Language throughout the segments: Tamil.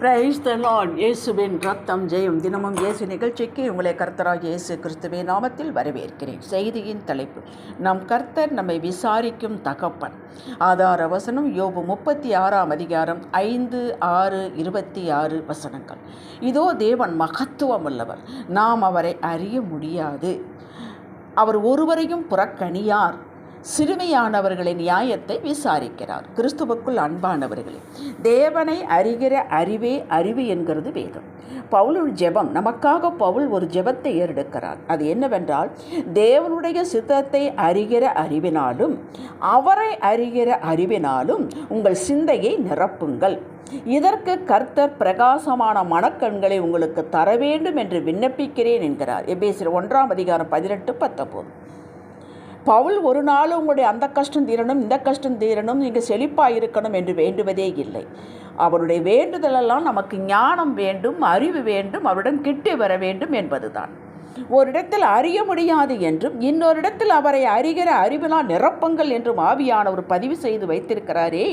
பிரைஸ் த லார்ட் இயேசுவின் ரத்தம் ஜெயம் தினமும் இயேசு நிகழ்ச்சிக்கு உங்களை கர்த்தராக இயேசு கிறிஸ்துவே நாமத்தில் வரவேற்கிறேன். செய்தியின் தலைப்பு நம் கர்த்தர் நம்மை விசாரிக்கும் தகப்பன். ஆதார வசனம் யோபு முப்பத்தி ஆறாம் அதிகாரம் ஐந்து ஆறு இருபத்தி ஆறு வசனங்கள். இதோ தேவன் மகத்துவம் உள்ளவர் நாம் அவரை அறிய முடியாது. அவர் ஒருவரையும் புறக்கணியார். சிறுமையானவர்களின் நியாயத்தை விசாரிக்கிறார். கிறிஸ்துவுக்குள் அன்பானவர்களே தேவனை அறிகிற அறிவே அறிவு என்கிறது வேதம். பவுலுள் ஜெபம் நமக்காக பவுல் ஒரு ஜெபத்தை ஏறெடுக்கிறார். அது என்னவென்றால் தேவனுடைய சித்தத்தை அறிகிற அறிவினாலும் அவரை அறிகிற அறிவினாலும் உங்கள் சிந்தையை நிரப்புங்கள். இதற்கு கர்த்தர் பிரகாசமான மனக்கண்களை உங்களுக்கு தர வேண்டும் என்று விண்ணப்பிக்கிறேன் என்கிறார். எபேசியர் ஒன்றாம் அதிகாரம் பதினெட்டு பத்தொம்போது பவுல் ஒரு நாள் உங்களுடைய அந்த கஷ்டம் தீரணும் இந்த கஷ்டம் தீரணும் நீங்கள் செழிப்பாக இருக்கணும் என்று வேண்டுவதே இல்லை. அவருடைய வேண்டுதலெல்லாம் நமக்கு ஞானம் வேண்டும் அறிவு வேண்டும் அவருடன் கிட்டி வர வேண்டும் என்பதுதான். ஒரு இடத்தில் அறிய முடியாது என்றும் இன்னொரு இடத்தில் அவரை அறிகிற அறிவினால் நிரப்பங்கள் என்றும் ஆவியானவர் பதிவு செய்து வைத்திருக்கிறாரே.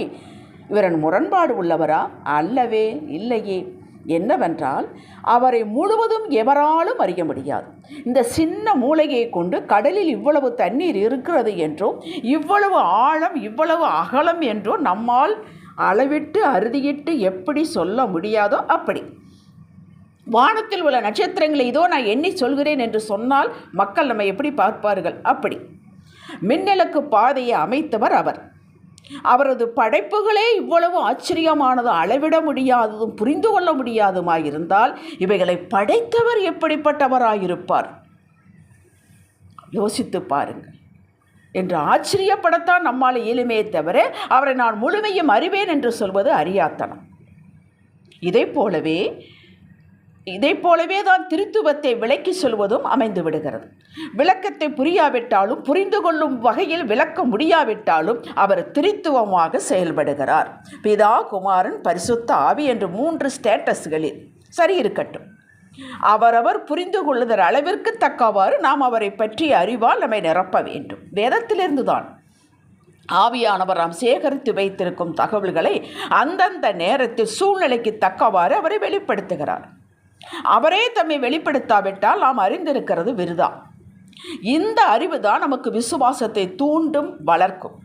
இவரன் முரண்பாடு உள்ளவரா? அல்லவே இல்லையே. என்னவென்றால் அவரை முழுவதும் எவராலும் அறிய முடியாது. இந்த சின்ன மூளையை கொண்டு கடலில் இவ்வளவு தண்ணீர் இருக்கிறது என்றும் இவ்வளவு ஆழம் இவ்வளவு அகலம் என்றும் நம்மால் அளவிட்டு அறுதியிட்டு எப்படி சொல்ல முடியாதோ அப்படி. வானத்தில் உள்ள நட்சத்திரங்களை இதோ நான் எண்ணி சொல்கிறேன் என்று சொன்னால் மக்கள் நம்மை எப்படி பார்ப்பார்கள்? அப்படி. மின்னலுக்கு பாதையை அமைத்தவர் அவர். அவரது படைப்புகளே இவ்வளவு ஆச்சரியமானது அளவிட முடியாததும் புரிந்து கொள்ள முடியாதுமாயிருந்தால் இவைகளை படைத்தவர் எப்படிப்பட்டவராயிருப்பார்? யோசித்து பாருங்கள். என்று ஆச்சரியப்படத்தான் நம்மால் இயலுமே தவிர அவரை நான் முழுமையும் அறிவேன் என்று சொல்வது அறியாத்தனம். இதை போலவே இதை போலவே தான் திருத்துவத்தை விளக்கி சொல்வதும் அமைந்து விடுகிறது. விளக்கத்தை புரியாவிட்டாலும் புரிந்து கொள்ளும் வகையில் விளக்க முடியாவிட்டாலும் அவர் திருத்துவமாக செயல்படுகிறார். பிதா குமாரன் பரிசுத்த ஆவி என்று மூன்று ஸ்டேட்டஸ்களில் சரி இருக்கட்டும். அவரவர் புரிந்து கொள்ளுதல் அளவிற்கு தக்கவாறு நாம் அவரை பற்றிய அறிவால் நம்மை நிரப்ப வேண்டும். வேதத்திலிருந்து தான் ஆவியானவர் நாம் சேகரித்து வைத்திருக்கும் தகவல்களை அந்தந்த நேரத்தில் சூழ்நிலைக்கு தக்கவாறு அவரை வெளிப்படுத்துகிறார். அவரே தம்மை வெளிப்படுத்தாவிட்டால் நாம் அறிந்திருக்கிறது விருதா. இந்த அறிவு தான் நமக்கு விசுவாசத்தை தூண்டும் வளர்க்கும்.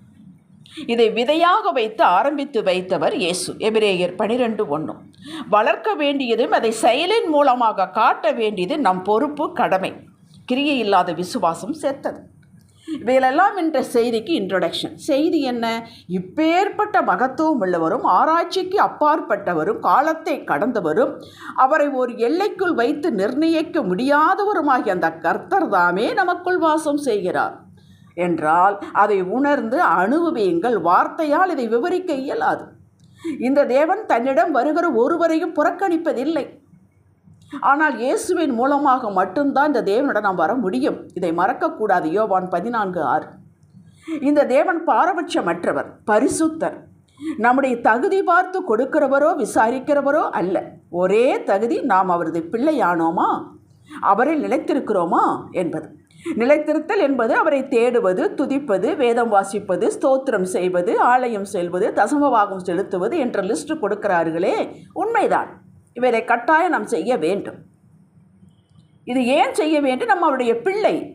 இதை விதையாக வைத்து ஆரம்பித்து வைத்தவர் இயேசு. எபிரேயர் பனிரெண்டு ஒன்றும் வளர்க்க வேண்டியதும் அதை செயலின் மூலமாக காட்ட வேண்டியது நம் பொறுப்பு கடமை. கிரியை இல்லாத விசுவாசம் சேர்த்தது இவையிலெல்லாம் என்ற செய்திக்கு இன்ட்ரொடக்ஷன் செய்தி என்ன? இப்பேற்பட்ட மகத்துவம் உள்ளவரும் ஆராய்ச்சிக்கு அப்பாற்பட்டவரும் காலத்தை கடந்தவரும் அவரை ஒரு எல்லைக்குள் வைத்து நிர்ணயிக்க முடியாதவருமாகிய அந்த கர்த்தர் தாமே நமக்குள் வாசம் செய்கிறார். என்றால் அதை உணர்ந்து அனுபவியுங்கள் வார்த்தையால் இதை விவரிக்க இயலாது. இந்த தேவன் தன்னிடம் வருகிற ஒருவரையும் புறக்கணிப்பதில்லை. ஆனால் இயேசுவின் மூலமாக மட்டும்தான் இந்த தேவனிடம் நாம் வர முடியும். இதை மறக்கக்கூடாது. யோவான் பதினான்கு ஆறு. இந்த தேவன் பாரபட்சமற்றவர் பரிசுத்தர். நம்முடைய தகுதி பார்த்து கொடுக்கிறவரோ விசாரிக்கிறவரோ அல்ல. ஒரே தகுதி நாம் அவரது பிள்ளையானோமா? அவரில் நிலைத்திருக்கிறோமா? என்பது. நிலைத்திருத்தல் என்பது அவரை தேடுவது துதிப்பது வேதம் வாசிப்பது ஸ்தோத்திரம் செய்வது ஆலயம் செல்வது தசமவாகம் செலுத்துவது என்ற லிஸ்ட் கொடுக்கிறார்களே உண்மைதான். இவரை கட்டாயம் நாம் செய்ய வேண்டும். இது ஏன் செய்ய வேண்டும்? நம்ம அவருடைய பிள்ளை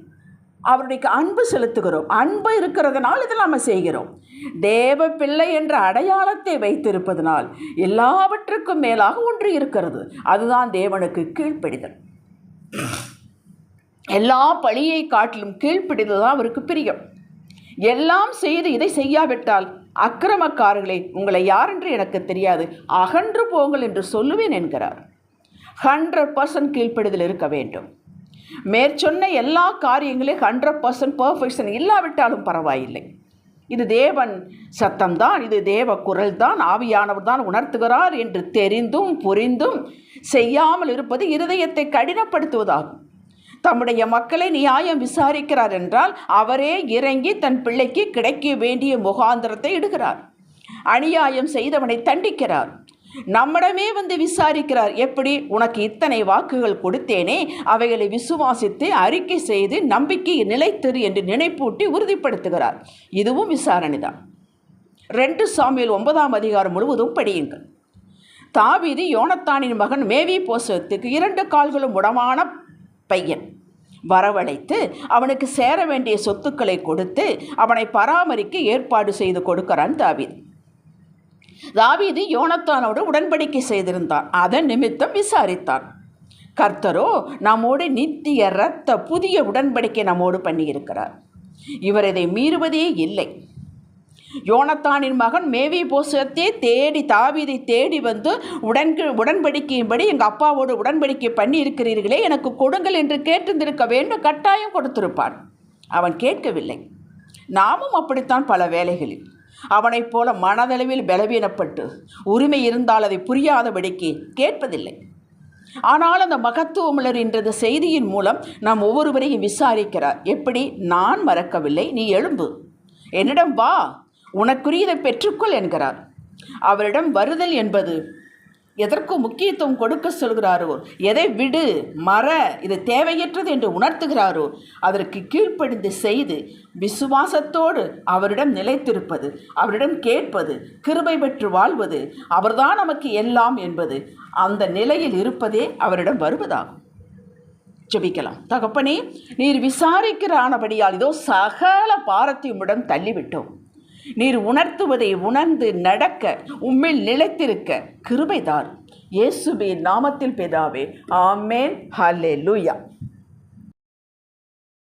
அவருடைய அன்பு செலுத்துகிறோம். அன்பு இருக்கிறதுனால் இதை நாம் செய்கிறோம். தேவ பிள்ளை என்ற அடையாளத்தை வைத்திருப்பதனால் எல்லாவற்றுக்கும் மேலாக ஒன்று இருக்கிறது. அதுதான் தேவனுக்கு கீழ்ப்பிடிதல். எல்லா பழியை காட்டிலும் கீழ்ப்பிடிதல் தான் அவருக்கு பிரியம். எல்லாம் செய்து இதை செய்யாவிட்டால் அக்கிரமக்காரர்களே உங்களை யாரென்று எனக்கு தெரியாது. அகன்று போங்கள் என்று சொல்லுவேன் என்கிறார். ஹண்ட்ரட் பர்சன்ட் கீழ்ப்படுதல் இருக்க வேண்டும். மேற்சொன்ன எல்லா காரியங்களையும் ஹண்ட்ரட் பர்சன்ட் பர்ஃபெக்ஷன் இல்லாவிட்டாலும் பரவாயில்லை. இது தேவன் சத்தம்தான் இது தேவ குரல் தான் ஆவியானவர் தான் உணர்த்துகிறார் என்று தெரிந்தும் புரிந்தும் செய்யாமல் இருப்பது இருதயத்தை கடினப்படுத்துவதாகும். தம்முடைய மக்களை நியாயம் விசாரிக்கிறார் என்றால் அவரே இறங்கி தன் பிள்ளைக்கு கிடைக்க வேண்டிய முகாந்திரத்தை இடுகிறார். அநியாயம் செய்தவனை தண்டிக்கிறார். நம்மிடமே வந்து விசாரிக்கிறார். எப்படி? உனக்கு இத்தனை வாக்குகள் கொடுத்தேனே. அவைகளை விசுவாசித்து அறிக்கை செய்து நம்பிக்கை நிலைத்திரு என்று நினைப்பூட்டி உறுதிப்படுத்துகிறார். இதுவும் விசாரணை தான் ரெண்டு சாமியில் ஒன்பதாம் அதிகாரம் முழுவதும் படியுங்கள். தாவீது யோனத்தானின் மகன் மேவி போசத்துக்கு இரண்டு கால்களும் உடமான பையன். வரவழைத்து அவனுக்கு சேர வேண்டிய சொத்துக்களை கொடுத்து அவனை பராமரிக்க ஏற்பாடு செய்து கொடுக்கிறான் தாவீது. தாவீது யோனத்தானோடு உடன்படிக்கை செய்திருந்தான். அதன் நிமித்தம் விசாரித்தான். கர்த்தரோ நம்மோடு நித்திய இரத்த புதிய உடன்படிக்கை நம்மோடு பண்ணியிருக்கிறார். இவர் இதை மீறுவதே இல்லை. யோனத்தானின் மகன் மேவி போசத்தை தேடி தாவிதை தேடி வந்து உடன் உடன்படிக்கையின்படி எங்கள் அப்பாவோடு உடன்படிக்கை பண்ணி இருக்கிறீர்களே எனக்கு கொடுங்கள் என்று கேட்டிருந்திருக்க வேண்டும் கட்டாயம் கொடுத்திருப்பான். அவன் கேட்கவில்லை. நாமும் அப்படித்தான் பல வேலைகளில் அவனைப் போல மனதளவில் பலவீனப்பட்டு உரிமை இருந்தால் அதை புரியாதபடிக்கு கேட்பதில்லை. ஆனால் அந்த மகத்துவமலர் என்ற செய்தியின் மூலம் நாம் ஒவ்வொருவரையும் விசாரிக்கிறார். எப்படி? நான் மறக்கவில்லை. நீ எழும்பு. என்னிடம் வா. உனக்குரியதை பெற்றுக்கொள் என்கிறார். அவரிடம் வருதல் என்பது எதற்கு முக்கியத்துவம் கொடுக்க சொல்கிறாரோ எதை விடு மற இது தேவையற்றது என்று உணர்த்துகிறாரோ அதற்கு கீழ்ப்படிந்து செய்து விசுவாசத்தோடு அவரிடம் நிலைத்திருப்பது அவரிடம் கேட்பது கிருபை பெற்று வாழ்வது அவர்தான் நமக்கு எல்லாம் என்பது அந்த நிலையில் இருப்பதே அவரிடம் வருவதாகும். ஜபிக்கலாம். தகப்பனே நீர் விசாரிக்கிற ஆனபடியால் இதோ சகல பாரத்தையும் தள்ளிவிட்டோம். நீர் உணர்த்துவதை உணர்ந்து நடக்க உம்மில் நிலைத்திருக்க கிருபைதார். இயேசுவின் நாமத்தில் பிதாவே ஆமேன். லூயா